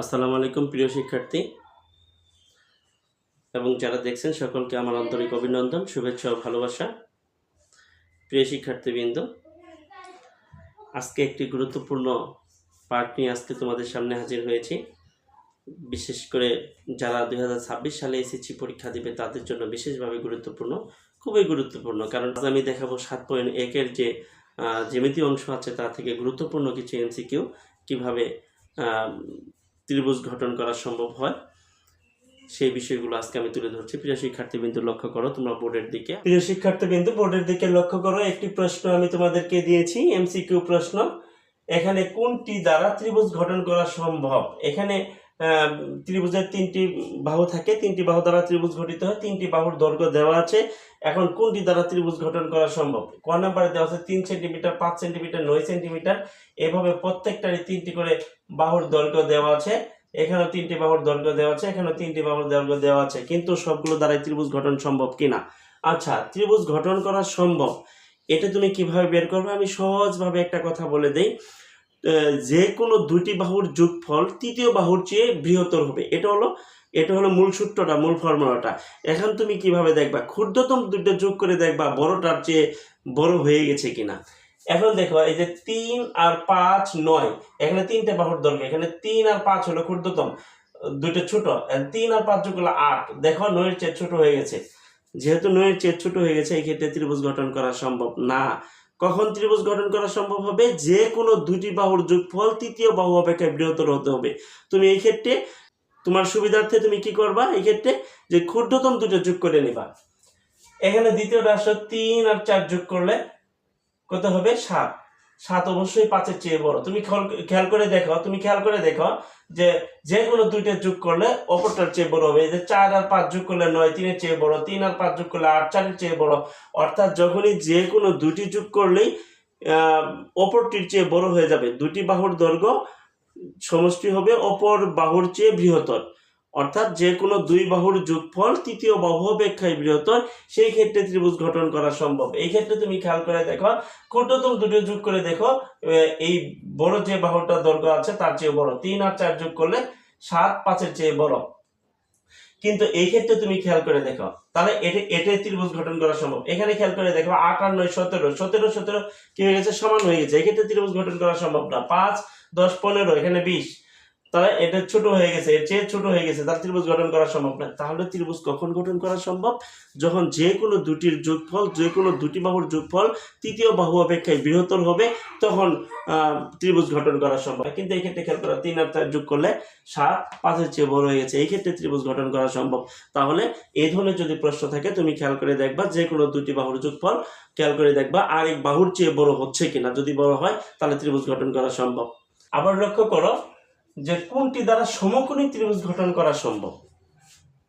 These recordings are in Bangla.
আসসালামু আলাইকুম প্রিয় শিক্ষার্থী। এবং যারা দেখছেন সকলকে আমার আন্তরিক অভিনন্দন শুভেচ্ছা ও ভালোবাসা। প্রিয় শিক্ষার্থীবৃন্দ আজকে একটি গুরুত্বপূর্ণ পার্ট নিয়ে আজকে তোমাদের সামনে হাজির হয়েছি। বিশেষ করে যারা দু হাজার ছাব্বিশ সালে এসএসসি পরীক্ষা দিবে তাদের জন্য বিশেষভাবে গুরুত্বপূর্ণ খুবই গুরুত্বপূর্ণ। কারণ আমি দেখাবো সাত পয়েন্ট একের যে আহ, জ্যামিতি অংশ আছে তা থেকে গুরুত্বপূর্ণ কিছু এমসিকিউ কীভাবে ত্রিভুজ গঠন করা সম্ভব হয়। সেই বিষয়গুলো আজকে আমি তুলে ধরছি। প্রিয় শিক্ষার্থী শিক্ষার্থীবৃন্দু, লক্ষ্য করো তোমরা বোর্ডের দিকে। প্রিয় শিক্ষার্থী শিক্ষার্থীবৃন্দু, বোর্ডের দিকে লক্ষ্য করো। একটি প্রশ্ন আমি তোমাদেরকে দিয়েছি, এমসিকিউ প্রশ্ন। এখানে কোনটি দ্বারা ত্রিভুজ গঠন করা সম্ভব? এখানে ত্রিভুজের তিনটি বাহু থাকে। তিনটি বাহু দ্বারা ত্রিভুজ গঠিত হয়। তিনটি বাহুর দৈর্ঘ্য দেওয়া আছে। এখন কোনটি দ্বারা ত্রিভুজ গঠন করা সম্ভব? ক নাম্বারে দেওয়া আছে তিন সেন্টিমিটার, পাঁচ সেন্টিমিটার, নয় সেন্টিমিটার। এভাবে প্রত্যেকটারই তিনটি করে বাহুর দৈর্ঘ্য দেওয়া আছে। এখানেও তিনটি বাহুর দৈর্ঘ্য দেওয়া আছে, এখানেও তিনটি বাহুর দৈর্ঘ্য দেওয়া আছে। কিন্তু সবগুলো দ্বারাই ত্রিভুজ গঠন সম্ভব কিনা আচ্ছা ত্রিভুজ গঠন করা সম্ভব। এটা তুমি কীভাবে বের করবে? আমি সহজভাবে একটা কথা বলে দেই। যে কোনো দুটি বাহুর যোগফল তৃতীয় বাহুর চেয়ে বৃহত্তর হবে। এটা হলো এটা হলো মূল সূত্রটা, মূল ফর্মুলাটা। এখন তুমি কীভাবে দেখবা? ক্ষুদ্রতম দুটো যোগ করে দেখবা বড়টার চেয়ে বড় হয়ে গেছে কিনা। এখন দেখো, এই যে তিন আর পাঁচ নয়, এখানে তিনটে বাহুর দরকার। এখানে তিন আর পাঁচ হলো ক্ষুদ্রতম দুটো ছোট। তিন আর পাঁচ যোগ করলে আট। দেখো, নয়ের চেয়ে ছোট হয়ে গেছে। যেহেতু নয়ের চেয়ে ছোট হয়ে গেছে, এই ক্ষেত্রে ত্রিভুজ গঠন করা সম্ভব না। কখন ত্রিভুজ গঠন করা সম্ভব হবে? যে কোনো দুটি বাহুর যোগফল তৃতীয় বাহু অপেক্ষায় বৃহত্তর হতে হবে। তুমি এই ক্ষেত্রে তোমার সুবিধার্থে তুমি কি করবা? এই ক্ষেত্রে যে ক্ষুদ্রতম দুটো যোগ করে নিবা। এখানে দ্বিতীয় রাষ্ট্র তিন আর চার যোগ করলে কত হবে? সাত। সাত অবশ্যই পাঁচের চেয়ে বড়। তুমি খেয়াল- করে দেখো, তুমি খেয়াল করে দেখো যে যে কোনো দুইটা যোগ করলে অপরটার চেয়ে বড় হবে। যে চার আর পাঁচ যোগ করলে নয়, তিনের চেয়ে বড়, তিন আর পাঁচ যোগ করলে আট, চারের চেয়ে বড়। অর্থাৎ যখনই যে কোনো দুটি যোগ করলেই অপরটির চেয়ে বড় হয়ে যাবে। দুটি বাহুর দৈর্ঘ্য সমষ্টি হবে, অপর বাহুর চেয়ে বৃহত্তর। অর্থাৎ যে কোনো দুই বাহুর যোগফল তৃতীয় বাহু অপেক্ষায় বৃহত্তর, সেই ক্ষেত্রে ত্রিভুজ গঠন করা সম্ভব। এই ক্ষেত্রে তুমি খেয়াল করে দেখো, ক্ষুদ্রতম দুটো যোগ করে দেখো এই বড় যে বাহুটা দৈর্ঘ্য আছে তার চেয়ে বড়। তিন আর চার যোগ করলে সাত পাঁচের চেয়ে বড়। কিন্তু এই ক্ষেত্রে তুমি খেয়াল করে দেখো, তাহলে এটা এটাই ত্রিভুজ গঠন করা সম্ভব। এখানে খেয়াল করে দেখো, আট আর নয় সতেরো। সতেরো সতেরো কি হয়ে গেছে? সমান হয়ে গেছে। এক্ষেত্রে ত্রিভুজ গঠন করা সম্ভব না। পাঁচ, দশ, পনেরো, এখানে বিশ। তাহলে এটা ছোট হয়ে গেছে, এর চেয়ে ছোট হয়ে গেছে, তার ত্রিভুজ গঠন করা সম্ভব না। তাহলে ত্রিভুজ কখন গঠন করা সম্ভব? যখন যে কোনো দুটির যোগফল, যে কোনো দুটি বাহুর যোগফল তৃতীয় বাহু অপেক্ষায় বৃহত্তর হবে, তখন ত্রিভুজ গঠন করা সম্ভব। কিন্তু এই ক্ষেত্রে খেয়াল করা, তিন আর চার যোগ করলে সাত, পাঁচের চেয়ে বড় হয়ে গেছে। এই ক্ষেত্রে ত্রিভুজ গঠন করা সম্ভব। তাহলে এই ধরনের যদি প্রশ্ন থাকে, তুমি খেয়াল করে দেখবা যে কোনো দুটি বাহুর যোগফল, খেয়াল করে দেখবা আর এক বাহুর চেয়ে বড় হচ্ছে কিনা। যদি বড় হয়, তাহলে ত্রিভুজ গঠন করা সম্ভব। আবার লক্ষ্য করো যে কোনটি দ্বারা সমকোণী ত্রিভুজ গঠন করা সম্ভব?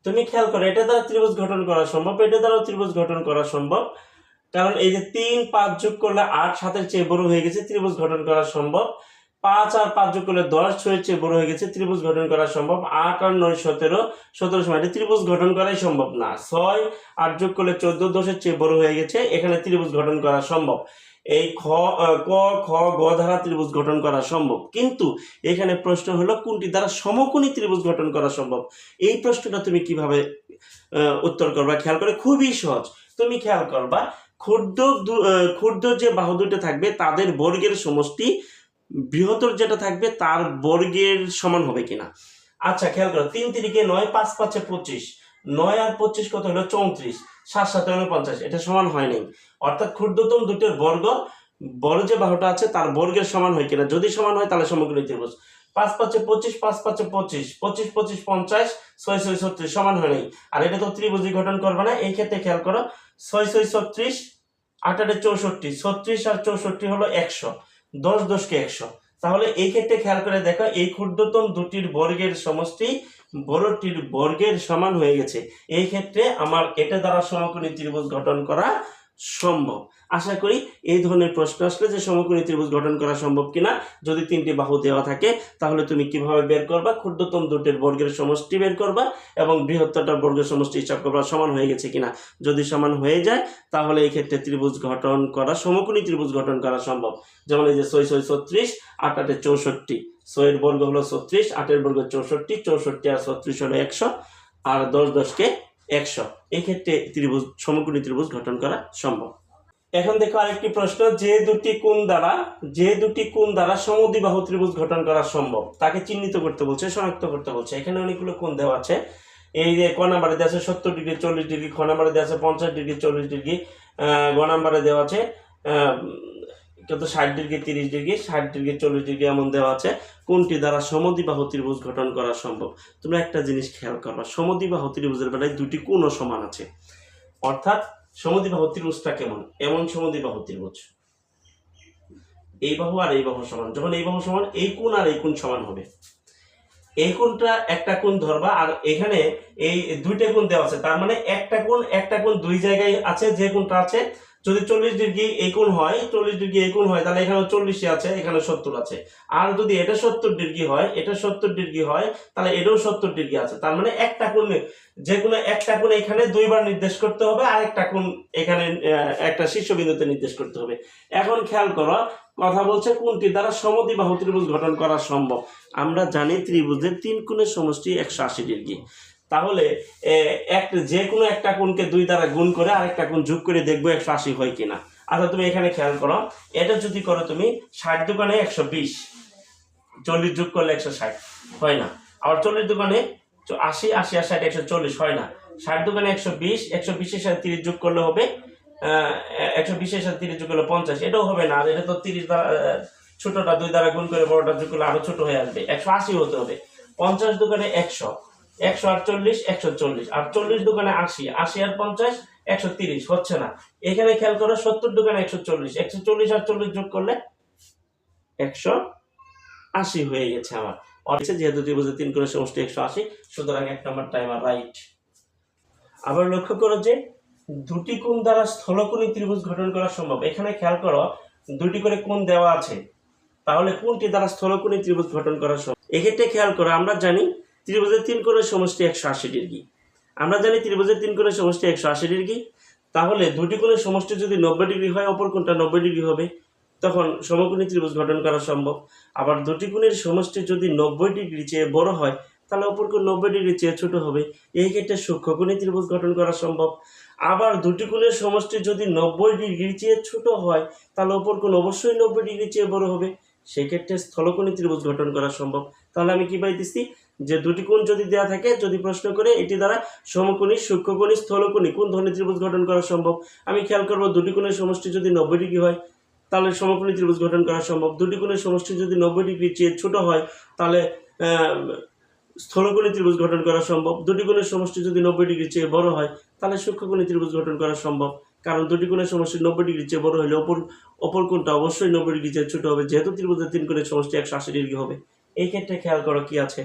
তুমি খেয়াল করো, এটা দ্বারা ত্রিভুজ গঠন করা সম্ভব, এটা দ্বারাও ত্রিভুজ গঠন করা সম্ভব। কারণ এই যে তিন পাঁচ যোগ করলে আট, সাতের চেয়ে বড় হয়ে গেছে, ত্রিভুজ গঠন করা সম্ভব। পাঁচ আর পাঁচ যোগ করলে দশ, ছয়ের চেয়ে বড় হয়ে গেছে, ত্রিভুজ গঠন করা সম্ভব। আট আর নয়, সতেরো সতেরো সময় এটা ত্রিভুজ গঠন করাই সম্ভব না। ছয়, আট যোগ করলে চোদ্দ, দশের চেয়ে বড় হয়ে গেছে, এখানে ত্রিভুজ গঠন করা সম্ভব। এই খ ক, খ, গ ধারা ত্রিভুজ গঠন করা সম্ভব। কিন্তু এখানে প্রশ্ন হলো, কোনটি দ্বারা সমকোণী ত্রিভুজ গঠন করা সম্ভব? এই প্রশ্নটা তুমি কীভাবে উত্তর করবা? খেয়াল করে, খুবই সহজ। তুমি খেয়াল করবা, ক্ষুদ্র ক্ষুদ্র যে বাহু দুটো থাকবে, তাদের বর্গের সমষ্টি বৃহত্তর যেটা থাকবে, তার বর্গের সমান হবে কিনা? আচ্ছা খেয়াল করো, তিন তিরিকে নয়, পাঁচ পাঁচে পঁচিশ। নয় আর পঁচিশ কত হলো? চৌত্রিশ। সাত সাথে উনপঞ্চাশ এটা সমান হয়নি। অর্থাৎ ক্ষুদ্রতম দুটোর বর্গ, বড় যে বাহুটা আছে তার বর্গের সমান হয় কিনা? যদি সমান হয় তাহলে সমগ্র ত্রিভুজ। পাঁচ পাঁচে পঁচিশ, পাঁচ পাঁচে পঁচিশ। পঁচিশ পঁচিশ, পঞ্চাশ, ছয় ছয়, ছত্রিশ সমান হয় নাই আর এটা তো ত্রিভুজই গঠন করবে না। এই ক্ষেত্রে খেয়াল করো, ছয় ছয়, ছত্রিশ, আট, আটে চৌষট্টি। ছত্রিশ আর চৌষট্টি হলো একশো। দশ দশকে একশো। তাহলে এই ক্ষেত্রে খেয়াল করে দেখো, এই ক্ষুদ্রতম দুটির বর্গের সমষ্টি বড়টির বর্গের সমান হয়ে গেছে। এই ক্ষেত্রে আমার এটা দ্বারা সমকোণী ত্রিভুজ গঠন করা সম্ভব। আশা করি এই ধরনের প্রশ্ন আসলে যে সমকোণী ত্রিভুজ গঠন করা সম্ভব কিনা, যদি তিনটি বাহু দেওয়া থাকে, তাহলে তুমি কীভাবে বের করবা? ক্ষুদ্রতম দুটির বর্গের সমষ্টি বের করবা এবং বৃহত্তরটার বর্গের সমষ্টি হিসাব করবা, সমান হয়ে গেছে কিনা। যদি সমান হয়ে যায়, তাহলে এই ক্ষেত্রে ত্রিভুজ গঠন করা, সমকোণী ত্রিভুজ গঠন করা সম্ভব। যেমন এই যে ছয় ছয়, ছত্রিশ, আট, আটে চৌষট্টি। ছয়ের বর্গ হলো ছত্রিশ, আটের বর্গ চৌষট্টি চৌষট্টি আর ছত্রিশ হলো একশো, আর দশ দশকে একশো। এক্ষেত্রে ত্রিভুজ, সমকোণী ত্রিভুজ গঠন করা সম্ভব। এখন দেখো আরেকটি প্রশ্ন, যে দুটি কোণ দ্বারা, যে দুটি কোণ দ্বারা সমদ্বিবাহু ত্রিভুজ গঠন করা সম্ভব, তাকে চিহ্নিত করতে বলছে শনাক্ত করতে বলছে। এখানে অনেকগুলো কোণ দেওয়া আছে। এই যে ক নাম্বারে দেওয়া আছে সত্তর ডিগ্রি, চল্লিশ ডিগ্রি, খ নাম্বারে দেওয়া আছে পঞ্চাশ ডিগ্রি, চল্লিশ ডিগ্রি গ নাম্বারে দেওয়া আছে কত ষাট ডিগ্রি, তিরিশ ডিগ্রি, ষাট ডিগ্রি, চল্লিশ ডিগ্রি এমন দেওয়া আছে, কোনটি দ্বারা সমদ্বিবাহু ত্রিভুজ গঠন করা সম্ভব? তোমরা একটা জিনিস খেয়াল করবা, সমদ্বিবাহু ত্রিভুজের বেলায় দুটি কোণও সমান আছে। অর্থাৎ সমদ্বিবাহু ত্রিভুজটা কেমন? এমন সমদ্বিবাহু ত্রিভুজ। এই বাহু আর এই বাহু সমান। যখন এই বাহু সমান, এই কোণ আর এই কোণ সমান হবে। এই কোণটা একটা কোণ ধরবা, আর এখানে এই দুইটা কোণ দেওয়া আছে। তার মানে একটা কোণ একটা কোণ দুই জায়গায় আছে, যে কোণটা আছে যদি চল্লিশ ডিগ্রি এই কোণ হয়, চল্লিশ ডিগ্রি এই কোণ হয়, তাহলে এখানে চল্লিশে আছে এখানে সত্তর আছে। আর যদি এটা সত্তর ডিগ্রি হয়, এটা সত্তর ডিগ্রি হয়, তাহলে এটাও সত্তর ডিগ্রি আছে। তার মানে একটা কোণ যে কোনো একটা কোণ এখানে দুইবার নির্দেশ করতে হবে, আর একটা কোণ এখানে একটা শীর্ষবিন্দুতে নির্দেশ করতে হবে। এখন খেয়াল করো, কথা বলছে কোনটি দ্বারা সমদ্বিবাহু ত্রিভুজ গঠন করা সম্ভব। আমরা জানি ত্রিভুজের তিন কোণের সমষ্টি একশো আশি ডিগ্রি। তাহলে এক যে কোনো একটা কোণকে দুই দ্বারা গুণ করে আরেকটা কোণ যোগ করে দেখব একশো আশি হয় কিনা। আচ্ছা তুমি এখানে খেয়াল করো, এটা যদি করো তুমি ষাট দোকানে একশো বিশ, চল্লিশ যোগ করলে একশো ষাট, হয় না। আবার চল্লিশ দোকানে আশি আশি আর ষাট একশো চল্লিশ, হয় না। ষাট দোকানে একশো বিশ, একশো বিশের সাথে তিরিশ যোগ করলে হবে একশো বিশের সাথে তিরিশ যোগ করলে পঞ্চাশ, এটাও হবে না। আর এটা তো তিরিশ দ্বারা ছোটটা দুই দ্বারা গুণ করে বড়টা যোগ করলে আরও ছোট হয়ে আসবে। একশো আশি হতে হবে। পঞ্চাশ দোকানে একশো একশো আটচল্লিশ, একশো চল্লিশ। আর চল্লিশ দোকানে আশি আশি আর পঞ্চাশ, একশো তিরিশ। হচ্ছে না। এখানে খেয়াল করো, সত্তর দোকানে একশো চল্লিশ। একশো চল্লিশ আর চল্লিশ যোগ করলে একশো আশি হয়ে গেছে আমার। অর্থাৎ যেহেতু ত্রিভুজের তিন করে সমষ্টি একশো আশি, সুতরাং এক নম্বর টাইমার রাইট আবার লক্ষ্য করো যে দুটি কোণ দ্বারা স্থলকোণী ত্রিভুজ গঠন করা সম্ভব। এখানে খেয়াল করো, দুটি করে কোণ দেওয়া আছে। তাহলে কোনটি দ্বারা স্থলকোণী ত্রিভুজ গঠন করা সম্ভব। এক্ষেত্রে খেয়াল করো, আমরা জানি ত্রিভুজের তিন কোণের সমষ্টি একশো আশি ডিগ্রি। আমরা জানি ত্রিভুজের তিন কোণের সমষ্টি একশো আশি ডিগ্রি। তাহলে দুটি কোণের সমষ্টি যদি নব্বই ডিগ্রি হয়, অপর কোণটা নব্বই ডিগ্রি হবে। তখন সমকোণী ত্রিভুজ গঠন করা সম্ভব। আবার দুটি কোণের সমষ্টি যদি নব্বই ডিগ্রি চেয়ে বড় হয়, তাহলে অপর কোণ নব্বই ডিগ্রি চেয়ে ছোট হবে। এই ক্ষেত্রে সূক্ষ্মকোণী ত্রিভুজ গঠন করা সম্ভব। আবার দুটি কোণের সমষ্টি যদি নব্বই ডিগ্রি চেয়ে ছোট হয়, তাহলে অপর কোণ অবশ্যই নব্বই ডিগ্রি চেয়ে বড় হবে। সেক্ষেত্রে স্থলকোণী ত্রিভুজ গঠন করা সম্ভব। তাহলে আমি কি পাইতেছি? যে দুটি কোণ যদি দেওয়া থাকে, যদি প্রশ্ন করে, এটি দ্বারা সমকোণী, সূক্ষ্মকোণী, স্থলকোণী, কোন ধরনের ত্রিভুজ গঠন করা সম্ভব? আমি খেয়াল করব দুটি কোণের সমষ্টি যদি নব্বই ডিগ্রি হয়, তাহলে সমকোণী ত্রিভুজ গঠন করা সম্ভব। দুটি কোণের সমষ্টি যদি নব্বই ডিগ্রি চেয়ে ছোট হয়, তাহলে স্থলকোণী ত্রিভুজ গঠন করা সম্ভব। দুটি কোণের সমষ্টি যদি নব্বই ডিগ্রি চেয়ে বড় হয়, তাহলে সূক্ষ্মকোণী ত্রিভুজ গঠন করা সম্ভব। কারণ দুটি কোণের সমষ্টি নব্বই ডিগ্রি চেয়ে বড় হলে অপর অপর কোণটা অবশ্যই নব্বই ডিগ্রি চেয়ে ছোট হবে। যেহেতু ত্রিভুজের তিন কোণের সমষ্টি একশো আশি ডিগ্রি হবে। এই ক্ষেত্রে খেয়াল করো কি আছে।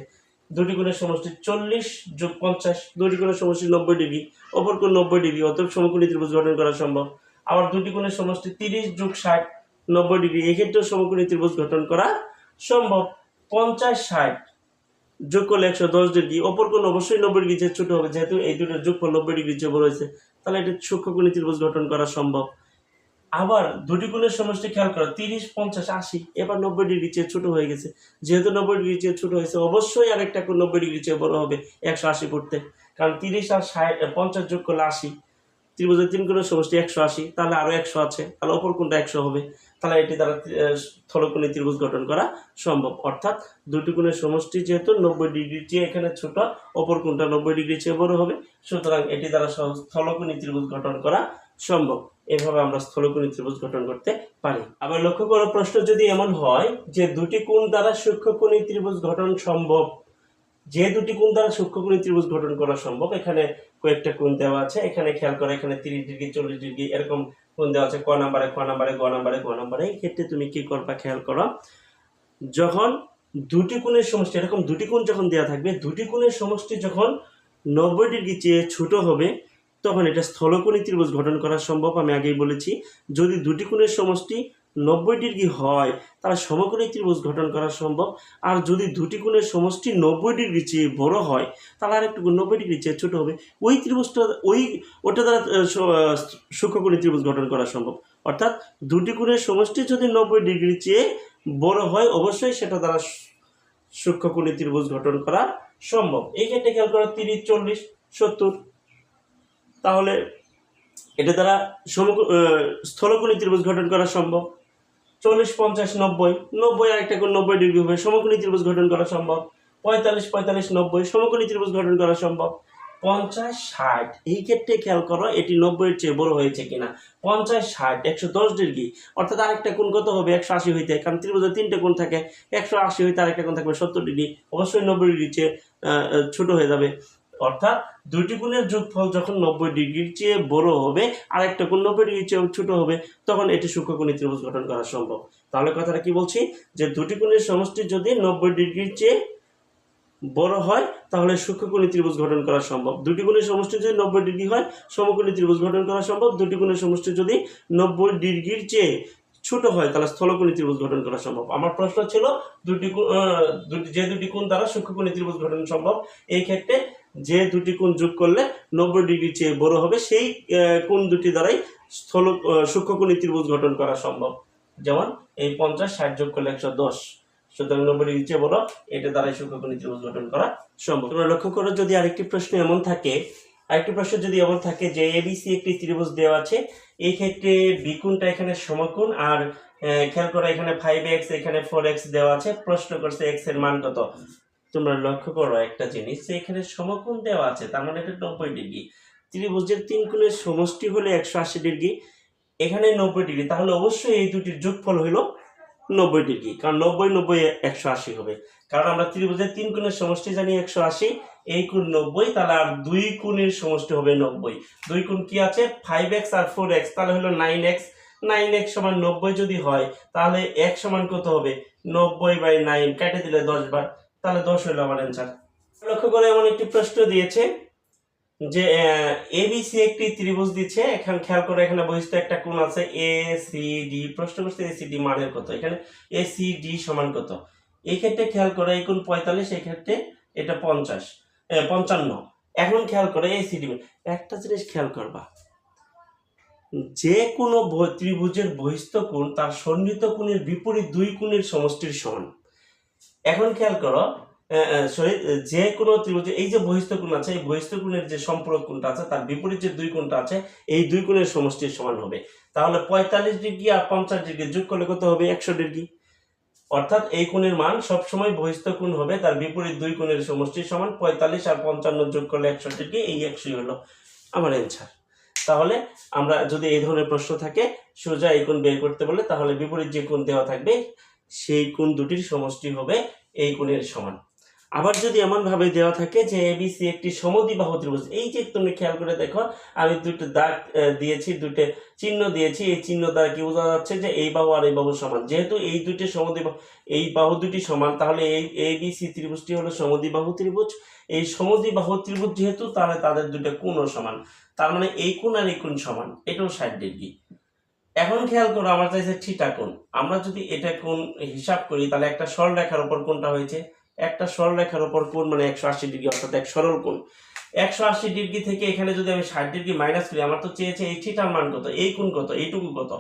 দুটি কোণের সমষ্টি চল্লিশ যোগ পঞ্চাশ, দুটি কোণের সমষ্টি নব্বই ডিগ্রি, অপর কোণ নব্বই ডিগ্রি, অতএব সমকোণী ত্রিভুজ গঠন করা সম্ভব। আবার দুটি কোণের সমষ্টি তিরিশ যোগ ষাট, নব্বই ডিগ্রি, এক্ষেত্রেও সমকোণী ত্রিভুজ গঠন করা সম্ভব। পঞ্চাশ ষাট যোগ করলে একশো দশ ডিগ্রি, অপর কোণ অবশ্যই নব্বই ডিগ্রি চেয়ে ছোট হবে, যেহেতু এই দুটোর যোগফল নব্বই ডিগ্রি চেয়ে বড় হয়েছে, তাহলে এটা সূক্ষ্মকোণী ত্রিভুজ গঠন করা সম্ভব। আবার দুটি কোণের সমষ্টি খেয়াল করো তিরিশ পঞ্চাশ আশি এবার নব্বই ডিগ্রি চেয়ে ছোট হয়ে গেছে। যেহেতু নব্বই ডিগ্রি চেয়ে ছোট হয়েছে অবশ্যই আরেকটা কোণ নব্বই ডিগ্রি চেয়ে বড় হবে একশো আশি পড়তে কারণ তিরিশ আর ষাট পঞ্চাশ যোগ করলে আশি। ত্রিভুজের তিন কোণের সমষ্টি একশো আশি তাহলে আরও একশো আছে তাহলে অপর কোণটা একশো হবে? তাহলে এটি দ্বারা আহ, স্থলকোণী ত্রিভুজ গঠন করা সম্ভব। অর্থাৎ দুটি কোণের সমষ্টি যেহেতু নব্বই ডিগ্রি চেয়ে এখানে ছোট অপর কোণটা নব্বই ডিগ্রি চেয়ে বড় হবে? সুতরাং এটি দ্বারা স্থলকোণী ত্রিভুজ গঠন করা সম্ভব। এভাবে আমরা স্থলকোণী ত্রিভুজ গঠন করতে পারি। আবার লক্ষ্য করো, প্রশ্ন যদি এমন হয় যে দুটি কোণ দ্বারা সূক্ষ্মকোণী ত্রিভুজ গঠন সম্ভব, যে দুটি কোণ দ্বারা সূক্ষ্মকোণী ত্রিভুজ গঠন করা সম্ভব, এখানে কয়েকটা কোণ দেওয়া আছে, এখানে খেয়াল করো, এখানে তিরিশ ডিগ্রি, চল্লিশ ডিগ্রি, এরকম কোণ দেওয়া আছে, ক নাম্বারে ক নাম্বারে, গ নাম্বারে গ নাম্বারে। এই ক্ষেত্রে তুমি কি করবা, খেয়াল করো, যখন দুটি কোণের সমষ্টি, এরকম দুটি কোণ যখন দেওয়া থাকবে, দুটি কোণের সমষ্টি যখন নব্বই ডিগ্রি চেয়ে ছোট হবে তখন এটা স্থলকোণী ত্রিভুজ গঠন করা সম্ভব, আমি আগেই বলেছি। যদি দুটি কোণের সমষ্টি নব্বই ডিগ্রি হয়, তাহলে সমকোণী ত্রিভুজ গঠন করা সম্ভব। আর যদি দুটি কোণের সমষ্টি নব্বই ডিগ্রি চেয়ে বড় হয়, তাহলে আর একটু নব্বই ডিগ্রি চেয়ে ছোট হবে। ওই ত্রিভুজটা, ওই, ওটা দ্বারা সূক্ষ্মকোণী ত্রিভুজ গঠন করা সম্ভব। অর্থাৎ দুটি কোণের সমষ্টি যদি নব্বই ডিগ্রি চেয়ে বড় হয়, অবশ্যই সেটা দ্বারা সূক্ষ্মকোণী ত্রিভুজ গঠন করা সম্ভব। এই ক্ষেত্রে খেয়াল করো, তিরিশ, চল্লিশ, সত্তর। তাহলে এটা দ্বারা সমকো স্থলকোণী ত্রিভুজ গঠন করা সম্ভব। চল্লিশ, পঞ্চাশ, নব্বই নব্বই আরেকটা কোণ নব্বই ডিগ্রি হবে। সমকোণী ত্রিভুজ গঠন করা সম্ভব। পঁয়তাল্লিশ পঁয়তাল্লিশ, নব্বই, সমকোণী ত্রিভুজ গঠন করা সম্ভব। পঞ্চাশ, ষাট, এই ক্ষেত্রে খেয়াল করো, এটি নব্বইয়ের চেয়ে বড় হয়েছে কিনা। পঞ্চাশ, ষাট, একশো দশ ডিগ্রি, অর্থাৎ আরেকটা কোণ কত হবে? একশো আশি হইতে, কারণ ত্রিভুজের তিনটে কোণ থাকে। একশো আশি হইতে আরেকটা কোণ থাকবে সত্তর ডিগ্রি। অবশ্যই নব্বই ডিগ্রি চেয়ে ছোট হয়ে যাবে। অর্থাৎ দুটি কোণের যোগফল যখন নব্বই ডিগ্রির চেয়ে বড় হবে আর একটা কোণ নব্বই ডিগ্রির চেয়ে ছোট হবে, তখন এটি সূক্ষ্মকোণী ত্রিভুজ গঠন করা সম্ভব। তাহলে কথাটা কি বলছি? যে দুটি গুণের সমষ্টি যদি নব্বই ডিগ্রির চেয়ে বড় হয়, তাহলে সূক্ষ্মকোণী ত্রিভুজ গঠন করা সম্ভব। দুটি গুণের সমষ্টি যদি নব্বই ডিগ্রি হয়, সমকোণী ত্রিভুজ গঠন করা সম্ভব। দুটি গুণের সমষ্টি যদি নব্বই ডিগ্রির চেয়ে ছোট হয়, তাহলে স্থলকোণী ত্রিভুজ গঠন করা সম্ভব। আমার প্রশ্ন ছিল দুটি দুটি যে দুটি কোণ দ্বারা সূক্ষ্মকোণী ত্রিভুজ গঠন সম্ভব, এই ক্ষেত্রে যে দুটি কোণ যোগ করলে নব্বই ডিগ্রি চেয়ে বড় হবে, সেই কোণ দুটি দ্বারাই স্থল সূক্ষ্মকোণী ত্রিভুজ গঠন করা সম্ভব। যেমন এই পঞ্চাশ, ষাট যোগ করলে একশো দশ। সুতরাং নব্বই ডিগ্রি চেয়ে বড়, এটা দ্বারাই সূক্ষ্মকোণী ত্রিভুজ গঠন করা সম্ভব। তোমরা লক্ষ্য করো, যদি আরেকটি প্রশ্ন এমন থাকে, আরেকটি প্রশ্ন যদি এমন থাকে যে এবিসি একটি ত্রিভুজ দেওয়া আছে, এই ক্ষেত্রে বিকুণটা এখানে সমকোণ আর খেয়াল করো এখানে ফাইভ এক্স এখানে ফোর এক্স দেওয়া আছে, প্রশ্ন করছে এক্সের মান কত? তোমরা লক্ষ্য করো একটা জিনিস, যে এখানে সমকোণ দেওয়া আছে, তার মানে এটা নব্বই ডিগ্রি। ত্রিভুজের তিন কোণের সমষ্টি হলে একশো আশি ডিগ্রি, এখানে নব্বই ডিগ্রি, তাহলে অবশ্যই এই দুটির যোগফল হইল নব্বই ডিগ্রি, কারণ নব্বই নব্বই একশো আশি হবে। কারণ আমরা ত্রিভুজের তিন কোণের সমষ্টি জানি একশো আশি, এই কোণ নব্বই, তাহলে আর দুই কোণের সমষ্টি হবে নব্বই। দুই কোণ কি আছে? ফাইভ এক্স আর ফোর এক্স তাহলে হলো নাইন এক্স নাইন এক্স সমান নব্বই যদি হয়, তাহলে এক সমান কত হবে? নব্বই বাই নাইন কেটে দিলে দশ বার। তাহলে দশ হলো আমার অ্যান্সার লক্ষ্য করে এমন একটি প্রশ্ন দিয়েছে যে এ এবিসি একটি ত্রিভুজ দিচ্ছে, এখানে খেয়াল করে এখানে বহিষ্ঠ একটা কোণ আছে এ সি ডি প্রশ্ন করছে এ সি ডি মানের কত? এখানে এ সি ডি সমান কত? এই ক্ষেত্রে খেয়াল করে এই কোণ পঁয়তাল্লিশ, এই ক্ষেত্রে এটা পঞ্চাশ পঞ্চান্ন। এখন খেয়াল করে এ সি ডি একটা জিনিস খেয়াল করবা, যে কোনো ত্রিভুজের বহিস্থ কোণ তার সন্নিহিত কোণের বিপরীত দুই কোণের সমষ্টির সমান। এখন খেয়াল করো সরি যে কোনো ত্রিভুজে, এই যে বহিস্থ কোণ আছে, এই বহিস্থ কোণের যে সম্পূরক কোণটা আছে, তার বিপরীত যে দুই কোণটা আছে, এই দুই কোণের সমষ্টির সমান হবে। তাহলে পঁয়তাল্লিশ ডিগ্রি আর পঞ্চাশ ডিগ্রি যোগ করলে কত হবে? একশো ডিগ্রি। অর্থাৎ এই কোণের মান সবসময় বহিস্থ কোণ হবে, তার বিপরীত দুই কোণের সমষ্টির সমান পঁয়তাল্লিশ আর পঞ্চান্ন যোগ করলে একশো ডিগ্রি, এই একশোই হলো আমার অ্যান্সার তাহলে আমরা যদি এই ধরনের প্রশ্ন থাকে, সোজা এই কোণ বের করতে বলে, তাহলে বিপরীত যে কোণ দেওয়া থাকবে সেই কোণ দুটির সমষ্টি হবে এই কোণের সমান। আবার যদি এমন ভাবে দেওয়া থাকে যে এবিসি একটি সমদ্বিবাহু ত্রিভুজ, এই যে তুমি খেয়াল করে দেখো, আমি দুটো দাগ দিয়েছি, দুটো চিহ্ন দিয়েছি, এই চিহ্ন দ্বারা কি বোঝা যাচ্ছে যে এই বাহু আর এই বাহু সমান। যেহেতু এই দুটি সমদ্বিবাহু, এই বাহু দুটি সমান, তাহলে এই এবিসি ত্রিভুজটি হলো সমদ্বিবাহু ত্রিভুজ। এই সমদ্বিবাহু ত্রিভুজ যেহেতু, তাহলে তাদের দুটো কোণও সমান। তার মানে এই কোণ আর এই কোণ সমান। এটাও ষাট ডিগ্রি। এখন খেয়াল করো, আমার চাইছে থিটা কোণ। আমরা যদি এটা কোণ হিসাব করি, তাহলে একটা সরলরেখার উপর কোনটা হয়েছে। একটা সরলরেখার উপর কোণ মানে একশো আশি ডিগ্রি, অর্থাৎ এক সরল কোণ। একশো আশি ডিগ্রি থেকে এখানে যদি আমি ষাট ডিগ্রি মাইনাস করি, আমার তো চেয়েছে এই থিটার মান কত, এই কোণ কত, এইটুকু কত।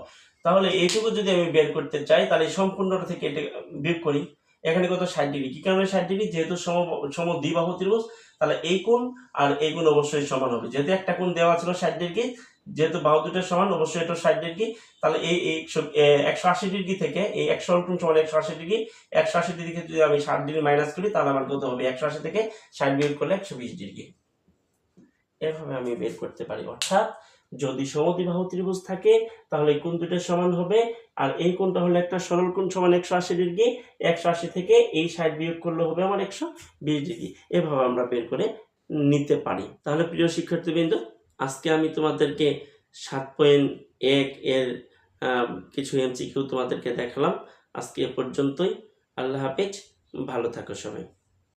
তাহলে এইটুকু যদি আমি বের করতে চাই, তাহলে সম্পূর্ণটা থেকে এটা বিয়োগ করি। এখানে কত? ষাট ডিগ্রি। কি কারণে ষাট ডিগ্রি? যেহেতু সম সম দ্বিবাহু ত্রিভুজ, তাহলে এই কোণ আর এই কোণ অবশ্যই সমান হবে। যেহেতু একটা কোণ দেওয়া ছিল ষাট ডিগ্রি যেহেতু বাহু দুটো সমান, অবশ্যই এটা ষাট ডিগ্রি। তাহলে এই একশো আশি ডিগ্রি থেকে এই একশো কোণ সমান একশো আশি ডিগ্রি, একশো আশি ডিগ্রি যদি আমি ষাট ডিগ্রি মাইনাস করি, তাহলে আমার কত হবে? একশো আশি থেকে ষাট বিয়োগ করলে একশো বিশ ডিগ্রি। এভাবে আমি বের করতে পারি। অর্থাৎ যদি সমদ্বিবাহু ত্রিভুজ থাকে, তাহলে এই কোণ দুটো সমান হবে। আর এই কোণটা হলো একটা সরল কোণ সমান একশো আশি ডিগ্রি। একশো আশি থেকে এই ষাট বিয়োগ করলে হবে আমার একশো বিশ ডিগ্রি। এভাবে আমরা বের করে নিতে পারি। তাহলে প্রিয় শিক্ষার্থীবৃন্দ আজকে আমি তোমাদেরকে সাত পয়েন্ট এক এর কিছু এমসিকিউ তোমাদেরকে দেখালাম। আজকে এ পর্যন্তই। আল্লাহ হাফেজ। ভালো থাকো সবাই।